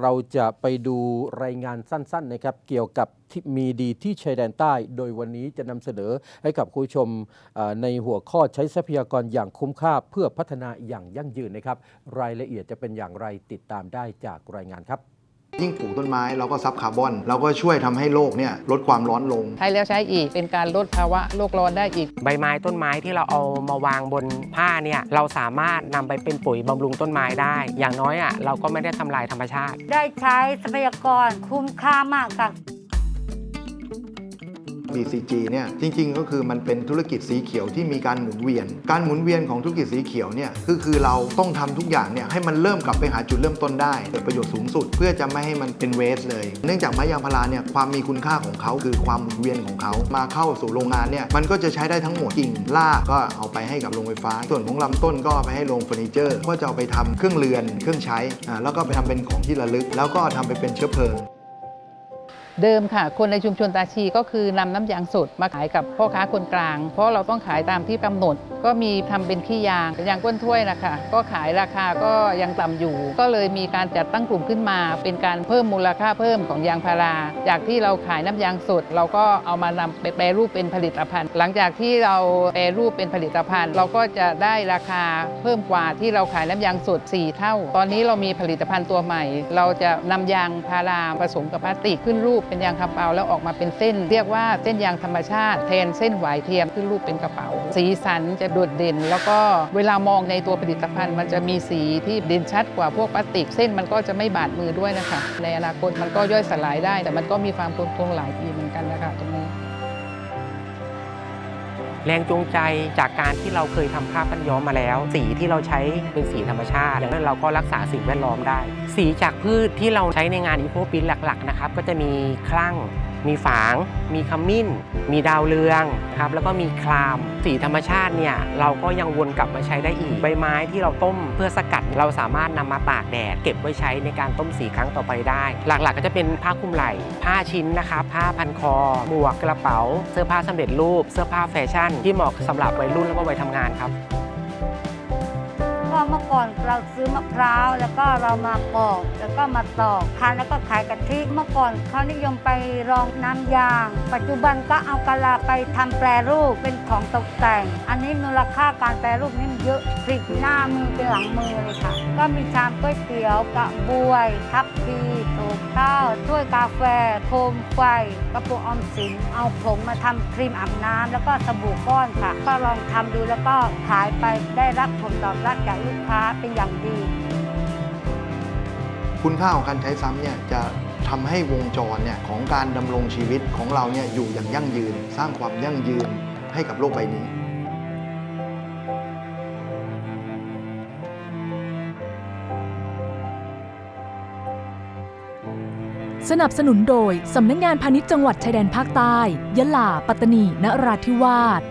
เราจะไปดูรายงานสั้นๆนะครับเกี่ยวกับที่มีดีที่ชายแดนใต้ โดยวันนี้จะนำเสนอให้กับคุณผู้ชมในหัวข้อใช้ทรัพยากรอย่างคุ้มค่าเพื่อพัฒนาอย่างยั่งยืนนะครับ รายละเอียดจะเป็นอย่างไรติดตามได้จากรายงานครับ ยิ่งปลูกต้นไม้เราก็ซับคาร์บอนเราก็ช่วยทำให้โลกเนี่ยลดความร้อนลง ใช้แล้วใช้อีกเป็นการลดภาวะโลกร้อนได้อีก ใบไม้ต้นไม้ที่เราเอามาวางบนผ้าเนี่ยเราสามารถนำไปเป็นปุ๋ยบำรุงต้นไม้ได้ อย่างน้อยอะเราก็ไม่ได้ทำลายธรรมชาติ ได้ใช้ทรัพยากรคุ้มค่ามากค่ะ BCG เนี่ยจริงๆ ก็คือมันเป็นธุรกิจสีเขียวที่มีการหมุนเวียน การหมุนเวียนของธุรกิจสีเขียวเนี่ยคือคือเราต้องทำทุกอย่างเนี่ยให้มันเริ่มกลับไปหาจุดเริ่มต้นได้เกิดประโยชน์สูงสุด เพื่อจะไม่ให้มันเป็นเวสเลย เนื่องจากไม้ยางพาราเนี่ยความมีคุณค่าของเขาคือความหมุนเวียนของเขามาเข้าสู่โรงงานเนี่ยมันก็จะใช้ได้ทั้งหมดกิ่งรากก็เอาไปให้กับโรงไฟฟ้า ส่วนของลำต้นก็ไปให้โรงเฟอร์นิเจอร์ก็จะเอาไปทำเครื่องเรือนเครื่องใช้อ่าแล้วก็ไปทำเป็นของที่ระลึก แล้วก็ทำไปเป็นเชื้อเพลิง เดิมค่ะ คนในชุมชนตาชีก็คือนำน้ำยางสดมาขายกับพ่อค้าคนกลาง เพราะเราต้องขายตามที่กำหนด ก็มีทำเป็นขี้ยางยางก้นถ้วยนะคะก็ขายราคาก็ยังต่ำอยู่ ก็เลยมีการจัดตั้งกลุ่มขึ้นมา เป็นการเพิ่มมูลค่าเพิ่มของยางพารา จากที่เราขายน้ำยางสด เราก็เอามานำไปแปรรูปเป็นผลิตภัณฑ์ หลังจากที่เราแปรรูปเป็นผลิตภัณฑ์ เราก็จะได้ราคาเพิ่มกว่าที่เราขายน้ำยางสด 4 เท่า ตอนนี้เรามีผลิตภัณฑ์ตัวใหม่ เราจะนำยางพาราผสมกับพลาสติกขึ้นรูปเป็นยางคำเปาแล้วออกมาเป็นเส้น เรียกว่าเส้นยางธรรมชาติแทนเส้นหวายเทียมที่รูปเป็นกระเป๋า สีสันจะโดดเด่น แล้วก็เวลามองในตัวผลิตภัณฑ์ มันจะมีสีที่เด่นชัดกว่าพวกพลาสติก เส้นมันก็จะไม่บาดมือด้วยนะคะ ในอนาคตมันก็ย่อยสลายได้ แต่มันก็มีความคงทนหลายปีเหมือนกันนะคะตรงนี้ แรงจูงใจจากการที่เราเคยทำผ้าพันย้อมมาแล้ว สีที่เราใช้เป็นสีธรรมชาติ อย่างนั้นเราก็รักษาสิ่งแวดล้อมได้ สีจากพืชที่เราใช้ในงานอีโคปินหลักๆนะครับก็จะมีคลั่ง มีฝาง มีขมิ้น มีดาวเรืองครับแล้วก็มีคลาม สีธรรมชาติเนี่ยเราก็ยังวนกลับมาใช้ได้อีก ใบไม้ที่เราต้มเพื่อสกัดเราสามารถนำมาตากแดดเก็บไว้ใช้ในการต้มสีครั้งต่อไปได้ หลักๆ ก็จะเป็นผ้าคลุมไหล่ ผ้าชิ้นนะครับผ้าพันคอ หมวกกระเป๋า เสื้อผ้าสำเร็จรูป เสื้อผ้าแฟชั่น ที่เหมาะสำหรับวัยรุ่นแล้วก็วัยทำงานครับ เมื่อก่อนเราซื้อมะพร้าวแล้วก็เรามาปอกแล้วก็มาตอกทานแล้วก็ขายกะทิเมื่อก่อนเขานิยมไปรองน้ำยาง ปัจจุบันก็เอากะลาไปทำแปรรูปเป็นของตกแต่ง อันนี้มูลค่าการแปรรูปนี่มันเยอะพลิกหน้ามือเป็นหลังมือเลยค่ะ ก็มีชามก๋วยเตี๋ยวกระบวย ทับพีโถข้าวถ้วยกาแฟ โคมไฟกระปุกออมสินเอาผงมาทำครีมอาบน้ำแล้วก็สบู่ก้อนค่ะ ก็ลองทำดูแล้วก็ขายไปได้รับผลตอบรับจากลูกค้าเป็นอย่างดี คุณค่าของการใช้ซ้ำเนี่ยจะทำให้วงจรเนี่ยของการดำรงชีวิตของเราเนี่ยอยู่อย่างยั่งยืน สร้างความยั่งยืนให้กับโลกใบนี้สนับสนุนโดย สำนักงงานพาณิชย์จังหวัดชายแดนภาคใต้ ยะลา ปัตตานี นราธิวาส